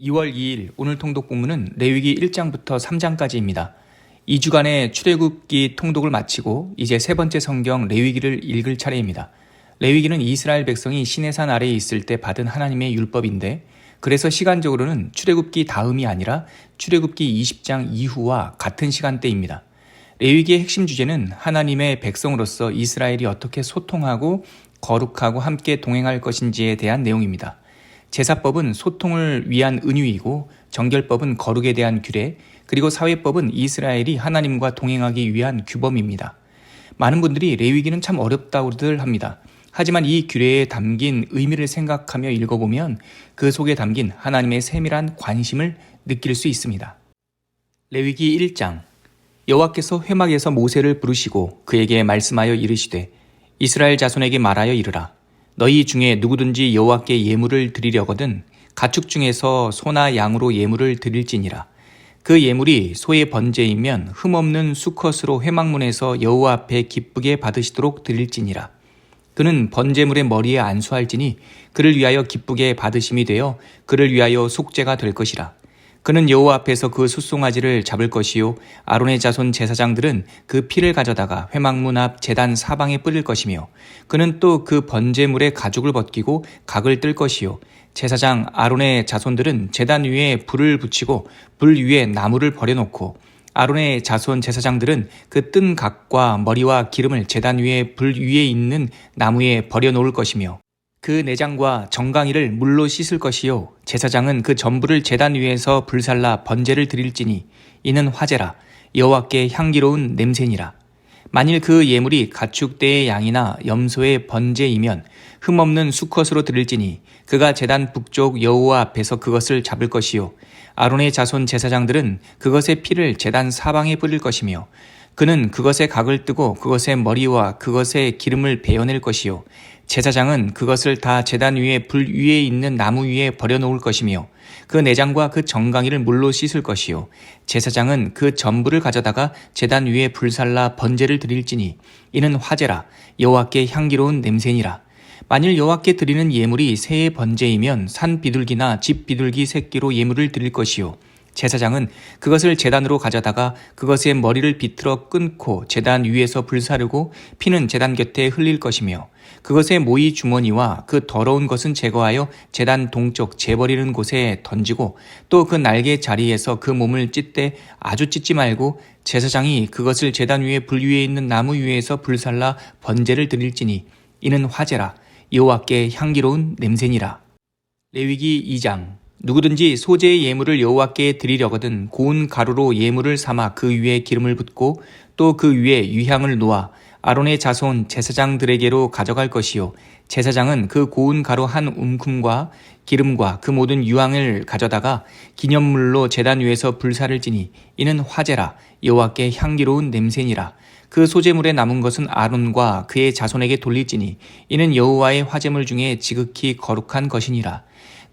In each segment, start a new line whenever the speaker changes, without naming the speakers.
2월 2일 오늘 통독 본문은 레위기 1장부터 3장까지입니다. 2주간의 출애굽기 통독을 마치고 이제 세 번째 성경 레위기를 읽을 차례입니다. 레위기는 이스라엘 백성이 시내산 아래에 있을 때 받은 하나님의 율법인데 그래서 시간적으로는 출애굽기 다음이 아니라 출애굽기 20장 이후와 같은 시간대입니다. 레위기의 핵심 주제는 하나님의 백성으로서 이스라엘이 어떻게 소통하고 거룩하고 함께 동행할 것인지에 대한 내용입니다. 제사법은 소통을 위한 은유이고 정결법은 거룩에 대한 규례, 그리고 사회법은 이스라엘이 하나님과 동행하기 위한 규범입니다. 많은 분들이 레위기는 참 어렵다고들 합니다. 하지만 이 규례에 담긴 의미를 생각하며 읽어보면 그 속에 담긴 하나님의 세밀한 관심을 느낄 수 있습니다. 레위기 1장 여호와께서 회막에서 모세를 부르시고 그에게 말씀하여 이르시되 이스라엘 자손에게 말하여 이르라 너희 중에 누구든지 여호와께 예물을 드리려거든 가축 중에서 소나 양으로 예물을 드릴지니라. 그 예물이 소의 번제이면 흠없는 수컷으로 회막문에서 여호와 앞에 기쁘게 받으시도록 드릴지니라. 그는 번제물의 머리에 안수할지니 그를 위하여 기쁘게 받으심이 되어 그를 위하여 속죄가 될 것이라 그는 여호와 앞에서 그 숫송아지를 잡을 것이요 아론의 자손 제사장들은 그 피를 가져다가 회막문 앞 제단 사방에 뿌릴 것이며 그는 또 그 번제물의 가죽을 벗기고 각을 뜰 것이요 제사장 아론의 자손들은 제단 위에 불을 붙이고 불 위에 나무를 버려놓고 아론의 자손 제사장들은 그 뜬 각과 머리와 기름을 제단 위에 불 위에 있는 나무에 버려 놓을 것이며 그 내장과 정강이를 물로 씻을 것이요. 제사장은 그 전부를 제단 위에서 불살라 번제를 드릴지니 이는 화제라. 여호와께 향기로운 냄새니라. 만일 그 예물이 가축대의 양이나 염소의 번제이면 흠없는 수컷으로 드릴지니 그가 제단 북쪽 여호와 앞에서 그것을 잡을 것이요. 아론의 자손 제사장들은 그것의 피를 제단 사방에 뿌릴 것이며 그는 그것의 각을 뜨고 그것의 머리와 그것의 기름을 베어낼 것이요 제사장은 그것을 다 제단 위에 불 위에 있는 나무 위에 버려놓을 것이며 그 내장과 그 정강이를 물로 씻을 것이요. 제사장은 그 전부를 가져다가 제단 위에 불살라 번제를 드릴지니 이는 화제라. 여호와께 향기로운 냄새니라. 만일 여호와께 드리는 예물이 새의 번제이면 산 비둘기나 집 비둘기 새끼로 예물을 드릴 것이요 제사장은 그것을 제단으로 가져다가 그것의 머리를 비틀어 끊고 제단 위에서 불사르고 피는 제단 곁에 흘릴 것이며 그것의 모이 주머니와 그 더러운 것은 제거하여 제단 동쪽 재버리는 곳에 던지고 또 그 날개 자리에서 그 몸을 찢되 아주 찢지 말고 제사장이 그것을 제단 위에 불 위에 있는 나무 위에서 불살라 번제를 드릴지니 이는 화제라. 여호와께 향기로운 냄새니라. 레위기 2장 누구든지 소재의 예물을 여호와께 드리려거든 고운 가루로 예물을 삼아 그 위에 기름을 붓고 또 그 위에 유향을 놓아 아론의 자손 제사장들에게로 가져갈 것이요. 제사장은 그 고운 가루 한 움큼과 기름과 그 모든 유황을 가져다가 기념물로 제단 위에서 불사를 지니 이는 화제라. 여호와께 향기로운 냄새니라. 그 소재물에 남은 것은 아론과 그의 자손에게 돌릴지니 이는 여호와의 화재물 중에 지극히 거룩한 것이니라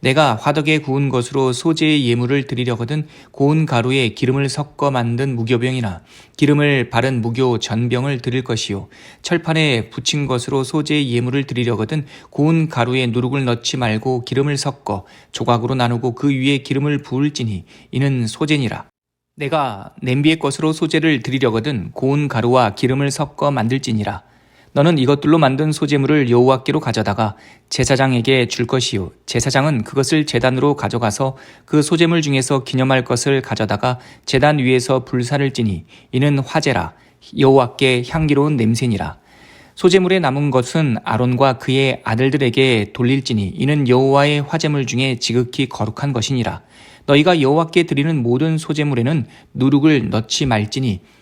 내가 화덕에 구운 것으로 소재의 예물을 드리려거든 고운 가루에 기름을 섞어 만든 무교병이나 기름을 바른 무교 전병을 드릴 것이요. 철판에 붙인 것으로 소재의 예물을 드리려거든 고운 가루에 누룩을 넣지 말고 기름을 섞어 조각으로 나누고 그 위에 기름을 부을지니 이는 소재니라. 내가 냄비의 것으로 소재를 드리려거든 고운 가루와 기름을 섞어 만들지니라 너는 이것들로 만든 소재물을 여호와께로 가져다가 제사장에게 줄 것이요. 제사장은 그것을 제단으로 가져가서 그 소재물 중에서 기념할 것을 가져다가 제단 위에서 불사를 지니 이는 화제라. 여호와께 향기로운 냄새니라. 소재물에 남은 것은 아론과 그의 아들들에게 돌릴지니 이는 여호와의 화재물 중에 지극히 거룩한 것이니라. 너희가 여호와께 드리는 모든 소재물에는 누룩을 넣지 말지니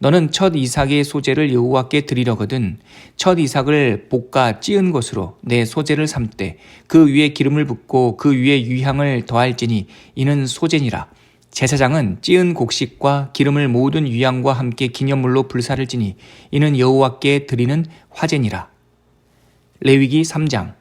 너는 첫 이삭의 소재를 여호와께 드리려거든 첫 이삭을 볶아 찌은 것으로 내 소재를 삼되 그 위에 기름을 붓고 그 위에 유향을 더할지니 이는 소재니라. 제사장은 찌은 곡식과 기름을 모든 유향과 함께 기념물로 불사를 지니 이는 여호와께 드리는 화제니라. 레위기 3장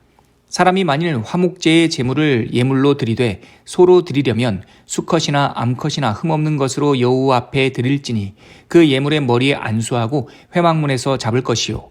사람이 만일 화목제의 제물을 예물로 드리되 소로 드리려면 수컷이나 암컷이나 흠없는 것으로 여호와 앞에 드릴지니 그 예물의 머리에 안수하고 회막문에서 잡을 것이요.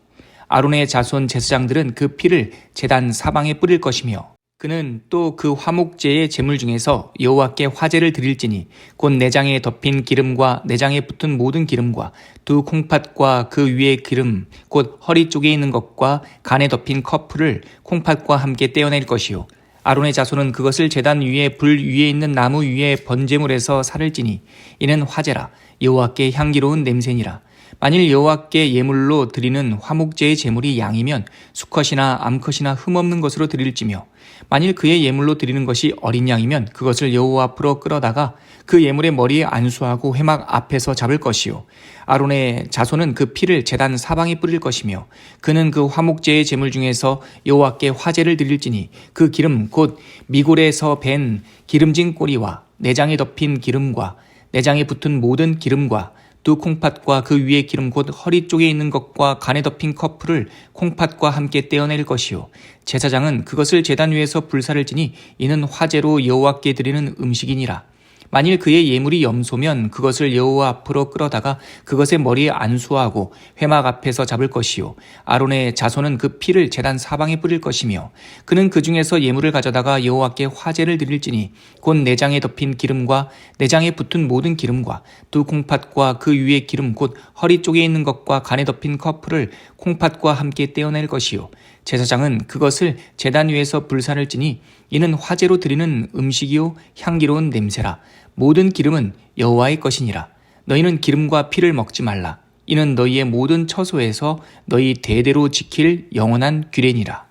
아론의 자손 제사장들은 그 피를 제단 사방에 뿌릴 것이며 그는 또 그 화목제의 제물 중에서 여호와께 화제를 드릴지니 곧 내장에 덮인 기름과 내장에 붙은 모든 기름과 두 콩팥과 그 위에 기름 곧 허리 쪽에 있는 것과 간에 덮인 커플을 콩팥과 함께 떼어낼 것이요. 아론의 자손은 그것을 제단 위에 불 위에 있는 나무 위에 번제물에서 살을 찌니 이는 화제라. 여호와께 향기로운 냄새니라 만일 여호와께 예물로 드리는 화목제의 제물이 양이면 수컷이나 암컷이나 흠없는 것으로 드릴지며 만일 그의 예물로 드리는 것이 어린 양이면 그것을 여호와 앞으로 끌어다가 그 예물의 머리에 안수하고 회막 앞에서 잡을 것이요 아론의 자손은 그 피를 제단 사방에 뿌릴 것이며 그는 그 화목제의 제물 중에서 여호와께 화제를 드릴지니 그 기름 곧 미골에서 밴 기름진 꼬리와 내장에 덮인 기름과 내장에 붙은 모든 기름과 두 콩팥과 그 위에 기름 곧 허리 쪽에 있는 것과 간에 덮인 커플을 콩팥과 함께 떼어낼 것이요. 제사장은 그것을 제단 위에서 불사를 지니 이는 화제로 여호와께 드리는 음식이니라 만일 그의 예물이 염소면 그것을 여호와 앞으로 끌어다가 그것의 머리에 안수하고 회막 앞에서 잡을 것이요. 아론의 자손은 그 피를 제단 사방에 뿌릴 것이며 그는 그 중에서 예물을 가져다가 여호와께 화제를 드릴지니 곧 내장에 덮인 기름과 내장에 붙은 모든 기름과 두 콩팥과 그 위에 기름 곧 허리 쪽에 있는 것과 간에 덮인 커플을 콩팥과 함께 떼어낼 것이요 제사장은 그것을 제단 위에서 불사를 지니 이는 화제로 드리는 음식이요 향기로운 냄새라. 모든 기름은 여호와의 것이니라. 너희는 기름과 피를 먹지 말라. 이는 너희의 모든 처소에서 너희 대대로 지킬 영원한 규례니라